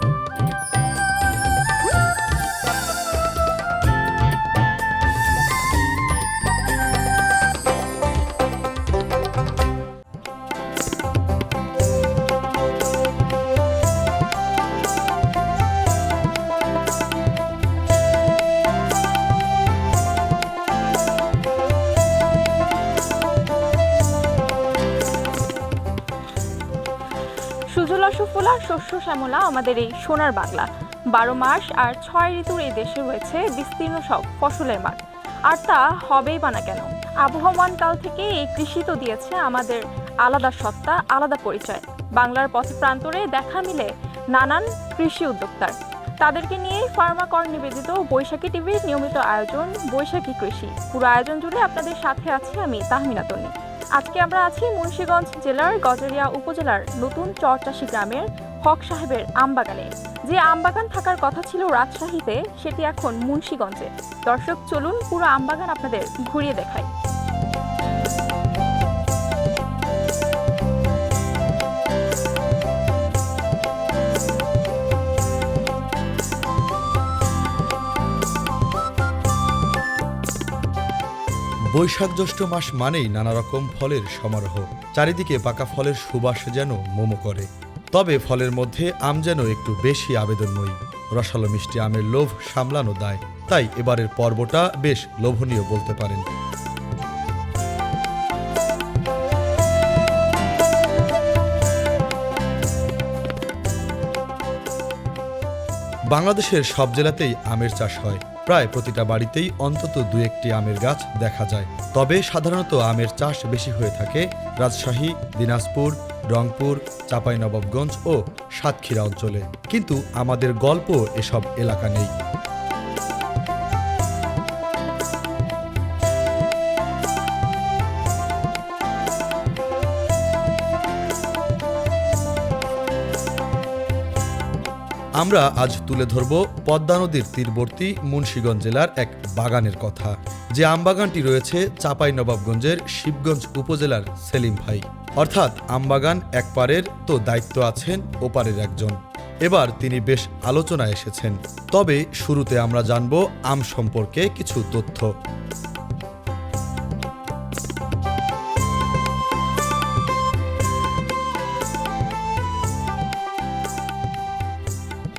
Música সুজলা সুফলা, শস্য শ্যামলা, আমাদের এই সোনার বাংলা। বারো মাস আর ছয় ঋতুর এই দেশে রয়েছে বিস্তীর্ণ সব ফসলের মাঠ। আর তা হবেই বা না কেন? আবহমান কাল থেকে এই কৃষি তো দিয়েছে আমাদের আলাদা সত্তা, আলাদা পরিচয়। বাংলার পথ প্রান্তরে দেখা মিলে নানান কৃষি উদ্যোক্তার। তাদেরকে নিয়ে ফার্মাকর নিবেদিত বৈশাখী টিভির নিয়মিত আয়োজন, বৈশাখী কৃষি। পুরো আয়োজন জুড়ে আপনাদের সাথে আছি আমি তাহমিনা তন্নি। আজকে আমরা আছি মুন্সীগঞ্জ জেলার গজারিয়া উপজেলার নতুন চরচাষি গ্রামের হক সাহেবের আমবাগানে। যে আমবাগান থাকার কথা ছিল রাজশাহীতে, সেটি এখন মুন্সীগঞ্জে। দর্শক, চলুন পুরো আমবাগান আপনাদের ঘুরিয়ে দেখাই। বৈশাখ জ্যৈষ্ঠ মাস মানেই নানা রকম ফলের সমারোহ। চারিদিকে পাকা ফলের সুবাস যেন মোমো করে। তবে ফলের মধ্যে আম যেন একটু বেশি আবেদনময়ী। রসালো মিষ্টি আমের লোভ সামলানো দায়। তাই এবারের পর্বটা বেশ লোভনীয় বলতে পারেন। বাংলাদেশের সব জেলাতেই আমের চাষ হয়। প্রায় প্রতিটা বাড়িতেই অন্তত দু একটি আমের গাছ দেখা যায়। তবে সাধারণত আমের চাষ বেশি হয়ে থাকে রাজশাহী, দিনাজপুর, রংপুর, চাঁপাইনবাবগঞ্জ ও সাতক্ষীরা অঞ্চলে। কিন্তু আমাদের গল্প এসব এলাকা নেই। আমরা আজ তুলে ধরব পদ্মা নদীর তীরবর্তী মুন্সীগঞ্জ জেলার এক বাগানের কথা। যে আমবাগানটি রয়েছে চাপাই নবাবগঞ্জের শিবগঞ্জ উপজেলার সেলিম ভাই। অর্থাৎ আমবাগান এক পারের তো দায়িত্ব আছেন ওপারের একজন। এবার তিনি বেশ আলোচনায় এসেছেন। তবে শুরুতে আমরা জানব আম সম্পর্কে কিছু তথ্য।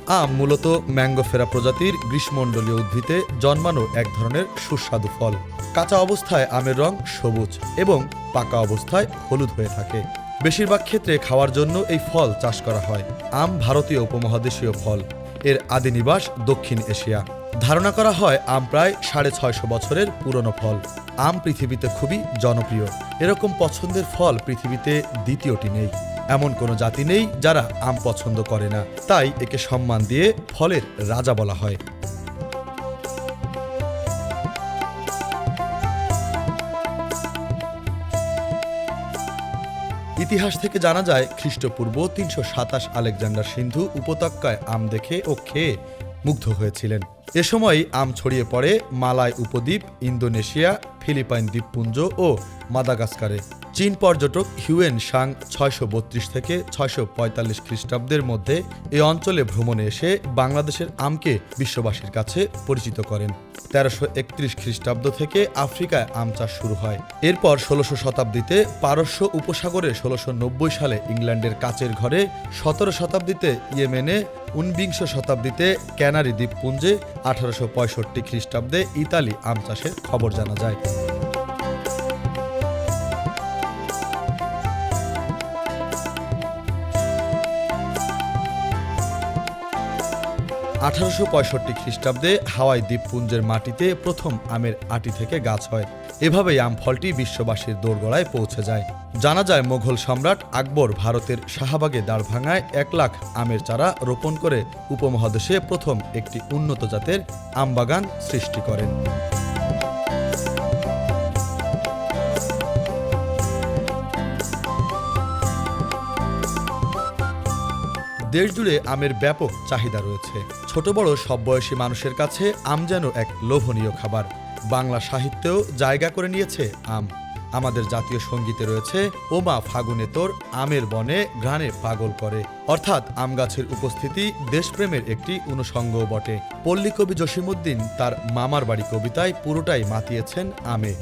আম মূলত ম্যাঙ্গোফেরা প্রজাতির গ্রীষ্মমণ্ডলীয় উদ্ভিদে জন্মানো এক ধরনের সুস্বাদু ফল। কাঁচা অবস্থায় আমের রং সবুজ এবং পাকা অবস্থায় হলুদ হয়ে থাকে। বেশিরভাগ ক্ষেত্রে খাওয়ার জন্য এই ফল চাষ করা হয়। আম ভারতীয় উপমহাদেশীয় ফল। এর আদি নিবাস দক্ষিণ এশিয়া। ধারণা করা হয় আম প্রায় সাড়ে ছয়শো বছরের পুরনো ফল। আম পৃথিবীতে খুবই জনপ্রিয়। এরকম পছন্দের ফল পৃথিবীতে দ্বিতীয়টি নেই। এমন কোনো জাতি নেই যারা আম পছন্দ করে না। তাই একে সম্মান দিয়ে ফলের রাজা বলা হয়। ইতিহাস থেকে জানা যায়, খ্রিস্টপূর্ব তিনশো সাতাশ আলেকজান্ডার সিন্ধু উপত্যকায় আম দেখে ও খেয়ে মুগ্ধ হয়েছিলেন। এ সময় আম ছড়িয়ে পড়ে মালায় উপদ্বীপ, ইন্দোনেশিয়া, ফিলিপাইন দ্বীপপুঞ্জ ও মাদাগাস্কারে। চীন পর্যটক হিউয়েন সাং ছয়শো বত্রিশ থেকে ছয়শো পঁয়তাল্লিশ খ্রিস্টাব্দের মধ্যে এই অঞ্চলে ভ্রমণে এসে বাংলাদেশের আমকে বিশ্ববাসীর কাছে পরিচিত করেন। তেরোশো একত্রিশ খ্রিস্টাব্দ থেকে আফ্রিকায় আম চাষ শুরু হয়। এরপর ষোলোশো শতাব্দীতে পারস্য উপসাগরে ষোলোশো নব্বই সালে ইংল্যান্ডের কাচের ঘরে সতেরো শতাব্দীতে ইয়েমেনে, ঊনবিংশ শতাব্দীতে ক্যানারি দ্বীপপুঞ্জে আঠারোশো পঁয়ষট্টি খ্রিস্টাব্দে ইতালি আম চাষের খবর জানা যায়। আঠারোশো পঁয়ষট্টি খ্রিস্টাব্দে হাওয়াই দ্বীপপুঞ্জের মাটিতে প্রথম আমের আটি থেকে গাছ হয়। এভাবেই আম ফলটি বিশ্ববাসীর দোরগোড়ায় পৌঁছে যায়। জানা যায়, মোঘল সম্রাট আকবর ভারতের শাহবাগে দাঁড়ভাঙায় এক লাখ আমের চারা রোপণ করে উপমহাদেশে প্রথম একটি উন্নত জাতের আমবাগান সৃষ্টি করেন। দেশ জুড়ে আমের ব্যাপক চাহিদা রয়েছে। ছোট বড় সব বয়সী মানুষের কাছে আম যেন এক লোভনীয় খাবার। বাংলা সাহিত্যেও জায়গা করে নিয়েছে আম। আমাদের জাতীয় সঙ্গীতে রয়েছে ওমা ফাগুনে তোর আমের বনে ঘ্রাণে পাগল করে। অর্থাৎ আম গাছের উপস্থিতি দেশপ্রেমের একটি অনুষঙ্গও বটে। পল্লী কবি জসিমুদ্দিন তার মামার বাড়ি কবিতায় পুরোটাই মাতিয়েছেন আমে।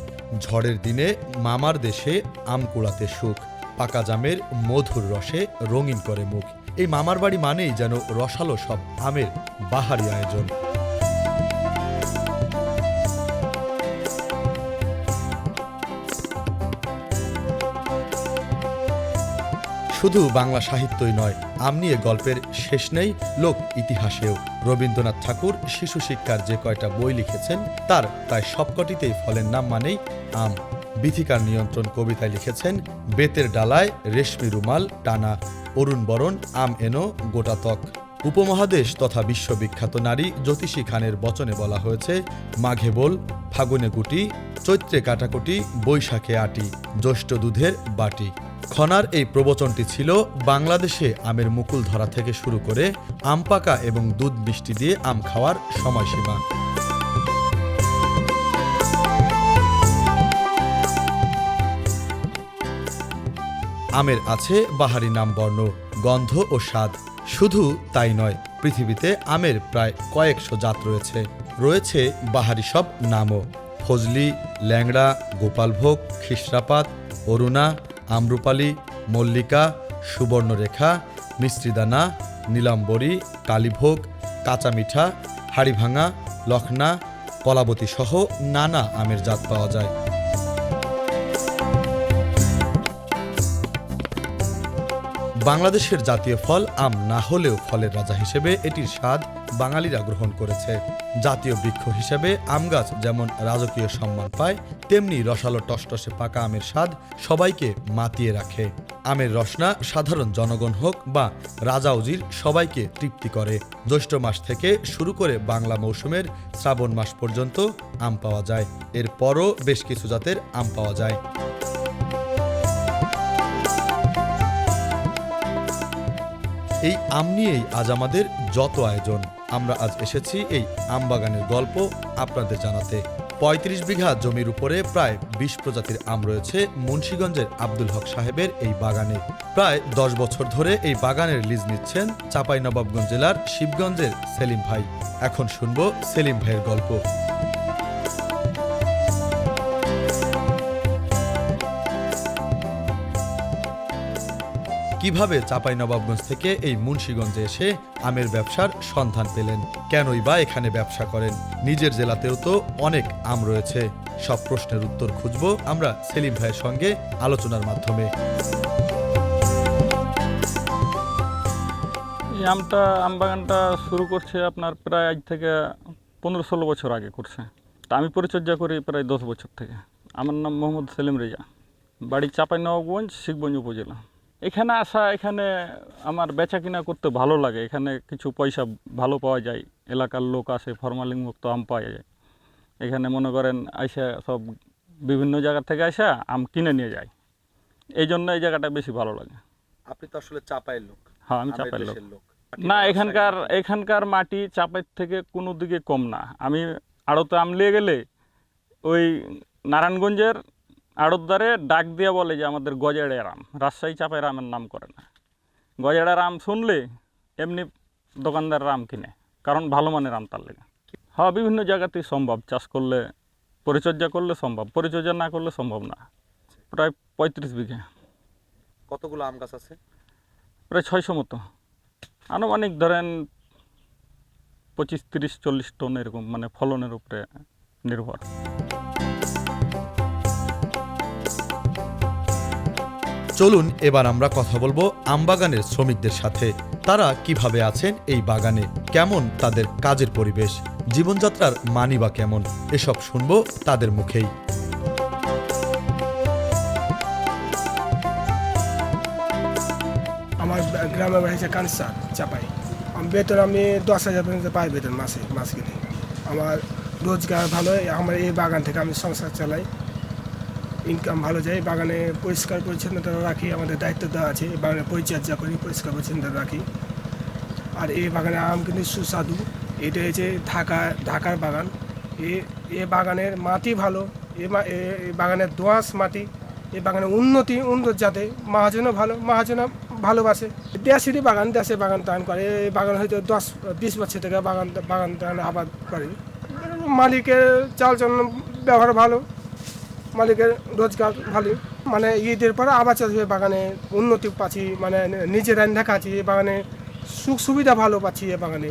ঝড়ের দিনে মামার দেশে আম কুড়াতে সুখ। পাকা জামের মধুর রসে রঙিন করে মুখ। এই মামার বাড়ি মানেই যেন রসালো সব আমের বাহারি আয়োজন। শুধু বাংলা সাহিত্যই নয়, আম নিয়ে গল্পের শেষ নেই, লোক ইতিহাসেও। রবীন্দ্রনাথ ঠাকুর শিশু শিক্ষার যে কয়টা বই লিখেছেন, তার প্রায় সবকটিতেই ফলের নাম মানেই আম। বিথিকার নিয়ন্ত্রণ কবিতায় লিখেছেন, বেতের ডালায় রেশমি রুমাল টানা অরুণ বরণ, আম এনো গোটাতক উপমহাদেশ তথা বিশ্ববিখ্যাত নারী জ্যোতিষী খানের বচনে বলা হয়েছে, মাঘে বল, ফাগুনে গুটি, চৈত্রে কাটাকুটি, বৈশাখে আটি, জ্যৈষ্ঠ দুধের বাটি। খনার এই প্রবচনটি ছিল বাংলাদেশে আমের মুকুল ধরা থেকে শুরু করে আম পাকা এবং দুধ মিষ্টি দিয়ে আম খাওয়ার সময়সীমা। আমের আছে, বাহারি নাম বর্ণ, গন্ধ ও স্বাদ। শুধু তাই নয়, পৃথিবীতে আমের প্রায় কয়েকশো জাত রয়েছে। রয়েছে বাহারি সব নামও। ফজলি, ল্যাংড়া, গোপালভোগ, খিসরাপাত, অরুণা, আম্রপালি, মল্লিকা, সুবর্ণরেখা, মিশ্রিদানা, নীলাম্বরী, কালীভোগ কাঁচা মিঠা হাড়িভাঙা, লখনা কলাবতী সহ নানা আমের জাত পাওয়া যায়। বাংলাদেশের জাতীয় ফল আম না হলেও ফলের রাজা হিসেবে এটির স্বাদ বাঙালিরা গ্রহণ করেছে। জাতীয় বৃক্ষ হিসেবে আম গাছ যেমন রাজকীয় সম্মান পায়, তেমনি রসালো টসটসে পাকা আমের স্বাদ সবাইকে মাতিয়ে রাখে। আমের রসনা সাধারণ জনগণ হোক বা রাজা উজির সবাইকে তৃপ্তি করে। জ্যৈষ্ঠ মাস থেকে শুরু করে বাংলা মৌসুমের শ্রাবণ মাস পর্যন্ত আম পাওয়া যায়। এরপরও বেশ কিছু জাতের আম পাওয়া যায়। এই আম নিয়েই আজ আমাদের যত আয়োজন। আমরা আজ এসেছি এই আম বাগানের গল্প আপনাদের জানাতে। পঁয়ত্রিশ বিঘা জমির উপরে প্রায় বিশ প্রজাতির আম রয়েছে মুন্সীগঞ্জের আব্দুল হক সাহেবের এই বাগানে। প্রায় দশ বছর ধরে এই বাগানের লিজ নিচ্ছেন চাঁপাইনবাবগঞ্জ জেলার শিবগঞ্জের সেলিম ভাই। এখন শুনব সেলিম ভাইয়ের গল্প। কীভাবে চাঁপাইনবাবগঞ্জ থেকে এই মুন্সীগঞ্জে এসে আমের ব্যবসার সন্ধান পেলেন? কেনই বা এখানে ব্যবসা করেন? নিজের জেলাতেও তো অনেক আম রয়েছে। সব প্রশ্নের উত্তর খুঁজব আমরা সেলিম ভাইয়ের সঙ্গে আলোচনার মাধ্যমে। এই আমটা, আম বাগানটা শুরু করছে আপনার প্রায় আজ থেকে পনেরো ষোলো বছর আগে করছে। তা আমি পরিচর্যা করি প্রায় দশ বছর থেকে। আমার নাম মোহাম্মদ সেলিম রেজা। বাড়ি চাঁপাইনবাবগঞ্জ, শিখগঞ্জ উপজেলা। এখানে আসা এখানে আমার বেচা কিনা করতে ভালো লাগে। এখানে কিছু পয়সা ভালো পাওয়া যায়। এলাকার লোক আসে ফরমালিন মুক্ত আম পাওয়া যায়। এখানে মনে করেন আইসা সব বিভিন্ন জায়গা থেকে আসা আম কিনে নিয়ে যায়। এই জন্য এই জায়গাটা বেশি ভালো লাগে। আপনি তো আসলে চাপাইয়ের লোক। হ্যাঁ আমি চাপাইল লোক। না এখানকার এখানকার মাটি চাপের থেকে কোনো দিকে কম না। আমি আড়তে আম নিয়ে গেলে ওই নারায়ণগঞ্জের আড়তদারে ডাক দিয়ে বলে যে আমাদের গজেড়ের রাম রাজশাহী চাপের রামের নাম করে না। গজেড়ের আম শুনলে এমনি দোকানদাররা আম কিনে কারণ ভালো মানের আম তার লেগে। হ্যাঁ বিভিন্ন জায়গাতেই সম্ভব চাষ করলে পরিচর্যা করলে সম্ভব পরিচর্যা না করলে সম্ভব না। প্রায় পঁয়ত্রিশ বিঘে। কতগুলো আম গাছ আছে? প্রায় ছয়শো মতো। আনুমানিক ধরেন পঁচিশ তিরিশ চল্লিশ টন এরকম মানে ফলনের উপরে নির্ভর। চলুন এবার আমরা কথা বলব আমবাগানের শ্রমিকদের সাথে। তারা কীভাবে আছেন এই বাগানে? কেমন তাদের কাজের পরিবেশ? জীবনযাত্রার মানি বা কেমন? এসব শুনব তাদের মুখেই। আমার গ্রামের বাড়ি হচ্ছে কানসার, চাপাই। আমি বেতন, আমি দশ হাজার পর্যন্ত পাই বেতন মাসে, মাস। গেলে আমার রোজগার ভালো আমার এই বাগান থেকে আমি সংসার চালাই। ইনকাম ভালো যায়, বাগানে পরিষ্কার পরিচ্ছন্নতা রাখি, আমাদের দায়িত্ব দেওয়া আছে, বাগানে পরিচর্যা করি, পরিষ্কার পরিচ্ছন্নতা রাখি। আর এই বাগানে আম কিন্তু সুস্বাদু, এটা হচ্ছে ঢাকা, ঢাকার বাগান। এ এ বাগানের মাটি ভালো, এ বাগানের দোঁয়াশ মাটি, এ বাগানে উন্নতি, উন্নত যাতে মহাজনও ভালো মহাজন ভালোবাসে। দেশেরই বাগান দেশে বাগান টান করে এই বাগান হয়তো দশ, বিশ বছর থেকে বাগান বাগান টান আবাদ করে। মালিকের চালচলন ব্যবহার ভালো মালিকের রোজগার ভালো। মানে ঈদের পরে আবার চাষবে বাগানে উন্নতি পাচ্ছি মানে নিজের রান্না খাচ্ছি, বাগানে সুখ সুবিধা ভালো পাচ্ছি এ বাগানে।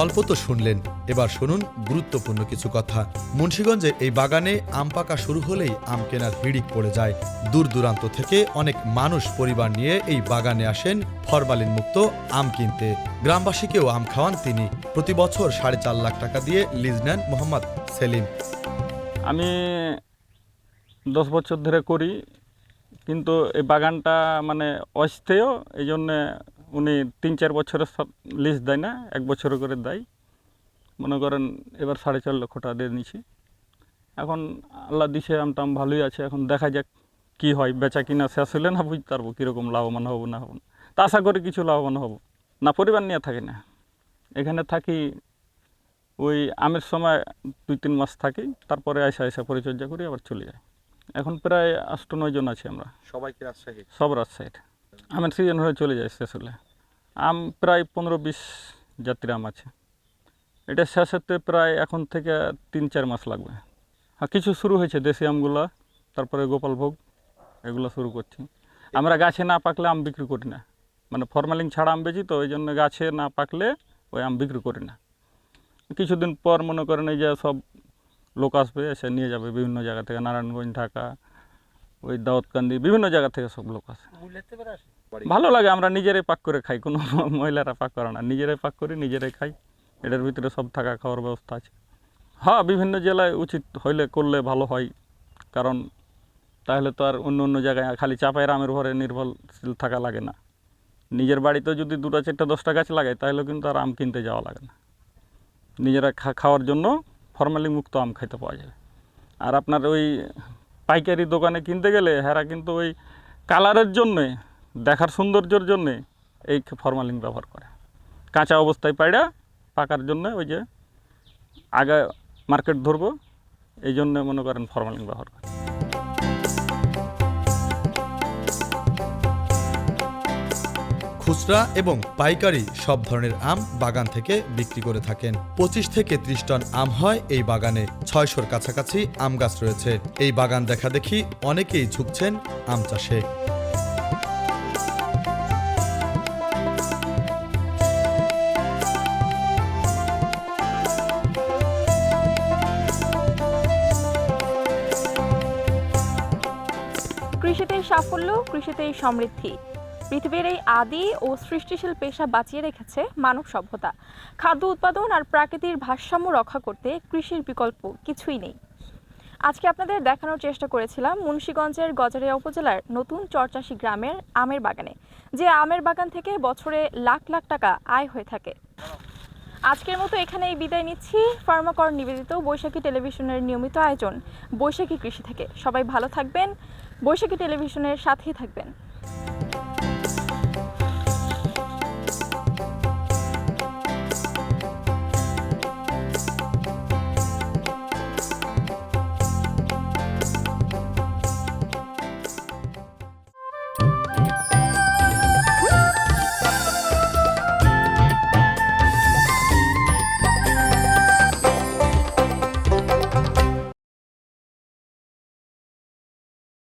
গল্প তো শুনলেন। এবার শুনুন গুরুত্বপূর্ণ কিছু কথা। মুন্সীগঞ্জে এই বাগানে আম পাকা শুরু হলেই আম কেনার হিড়িক পড়ে যায়। দূর দূরান্ত থেকে অনেক মানুষ পরিবার নিয়ে এই বাগানে আসেন ফরমালিন মুক্ত আম কিনতে। গ্রামবাসীকেও আম খাওয়ান তিনি। প্রতি বছর সাড়ে চার লাখ টাকা দিয়ে লিজ নেন মোহাম্মদ সেলিম। আমি দশ বছর ধরে করি, কিন্তু এই বাগানটা মানে অস্থায়ী এই জন্যে উনি তিন চার বছরের লিজ দেয় না এক বছর করে দেয়। মনে করেন এবার সাড়ে চার লক্ষ টাকা দিয়ে নিয়েছি। এখন আল্লাহ দিছে আমটা আম ভালোই আছে এখন দেখা যাক কি হয় বেচা কিনা শেষ হলে না বুঝতে পারব কীরকম লাভবান হব না হব। না তা আশা করি কিছু লাভবান হব। না পরিবার নিয়ে থাকি না। এখানে থাকি ওই আমের সময় দুই তিন মাস থাকি তারপরে আইসা আইসা পরিচর্যা করি আবার চলে যাই। এখন প্রায় আষ্ট নয় জন আছি আমরা। সবাই কি রাজশাহী? সব রাজশাহীর। আমের সিজন হয়ে চলে যায় শেষ হলে আম প্রায় পনেরো বিশ জাতির আম আছে। এটা শেষ হতে প্রায় এখন থেকে তিন চার মাস লাগবে। আর কিছু শুরু হয়েছে, দেশি আমগুলো, তারপরে গোপালভোগ এগুলো শুরু করছি। আমরা গাছে না পাকলে আম বিক্রি করি না। মানে ফরমালিন ছাড়া আম বেচি তো, ওই জন্য গাছে না পাকলে ওই আম বিক্রি করি না। কিছুদিন পর মনে করেন এই যে সব লোক আসবে, এসে নিয়ে যাবে বিভিন্ন জায়গা থেকে, নারায়ণগঞ্জ, ঢাকা ওই দাওয়াতকান্দি বিভিন্ন জায়গা থেকে সব লোক আসে। ভালো লাগে আমরা নিজেরাই পাক করে খাই কোনো মহিলারা পাক করে না নিজেরাই পাক করি নিজেরাই খাই। এটার ভিতরে সব থাকা খাওয়ার ব্যবস্থা আছে। হ্যাঁ বিভিন্ন জেলায় উচিত হইলে করলে ভালো হয় কারণ তাহলে তো আর অন্য অন্য জায়গায় খালি চাপায়ের আমের ঘরে নির্ভরশীল থাকা লাগে না। নিজের বাড়িতে যদি দুটা চারটা দশটা গাছ লাগাই তাহলে কিন্তু আর আম কিনতে যাওয়া লাগে না। নিজেরা খা খাওয়ার জন্য ফরমালি মুক্ত আম খাইতে পাওয়া যাবে। আর আপনার ওই পাইকারি দোকানে কিনতে গেলে হেরা কিন্তু ওই কালারের জন্যে, দেখার সৌন্দর্যের জন্যে এই ফরমালিন ব্যবহার করে। কাঁচা অবস্থায় পাইড়া পাকার জন্য ওই যে আগে মার্কেট ধরবো, এই জন্য মনে করেন ফরমালিন ব্যবহার করে। খুচরা এবং পাইকারি সব ধরনের আম বাগান থেকে বিক্রি করে থাকেন। পঁচিশ থেকে ত্রিশ টন আম হয় এই বাগানে। ছয়শোর কাছাকাছি আম গাছ রয়েছে। এই বাগান দেখা দেখি অনেকেই ঝুঁকছেন আম চাষে। কৃষিতেই সাফল্য, কৃষিতেই সমৃদ্ধি। পৃথিবীর এই আদি ও সৃষ্টিশীল পেশা বাঁচিয়ে রেখেছে মানব সভ্যতা। খাদ্য উৎপাদন আর প্রাকৃতিক ভারসাম্য রক্ষা করতে কৃষির বিকল্প কিছুই নেই। আজকে আপনাদের দেখানোর চেষ্টা করেছিলাম মুন্সীগঞ্জের গজারিয়া উপজেলার নতুন চরচাশি গ্রামের আমের বাগানে, যে আমের বাগান থেকে বছরে লাখ লাখ টাকা আয় হয়ে থাকে। আজকের মতো এখানেই বিদায় নিচ্ছি। ফার্মাকর নিবেদিত বৈশাখী টেলিভিশনের নিয়মিত আয়োজন বৈশাখী কৃষি থেকে। সবাই ভালো থাকবেন, বৈশাখী টেলিভিশনের সাথেই থাকবেন।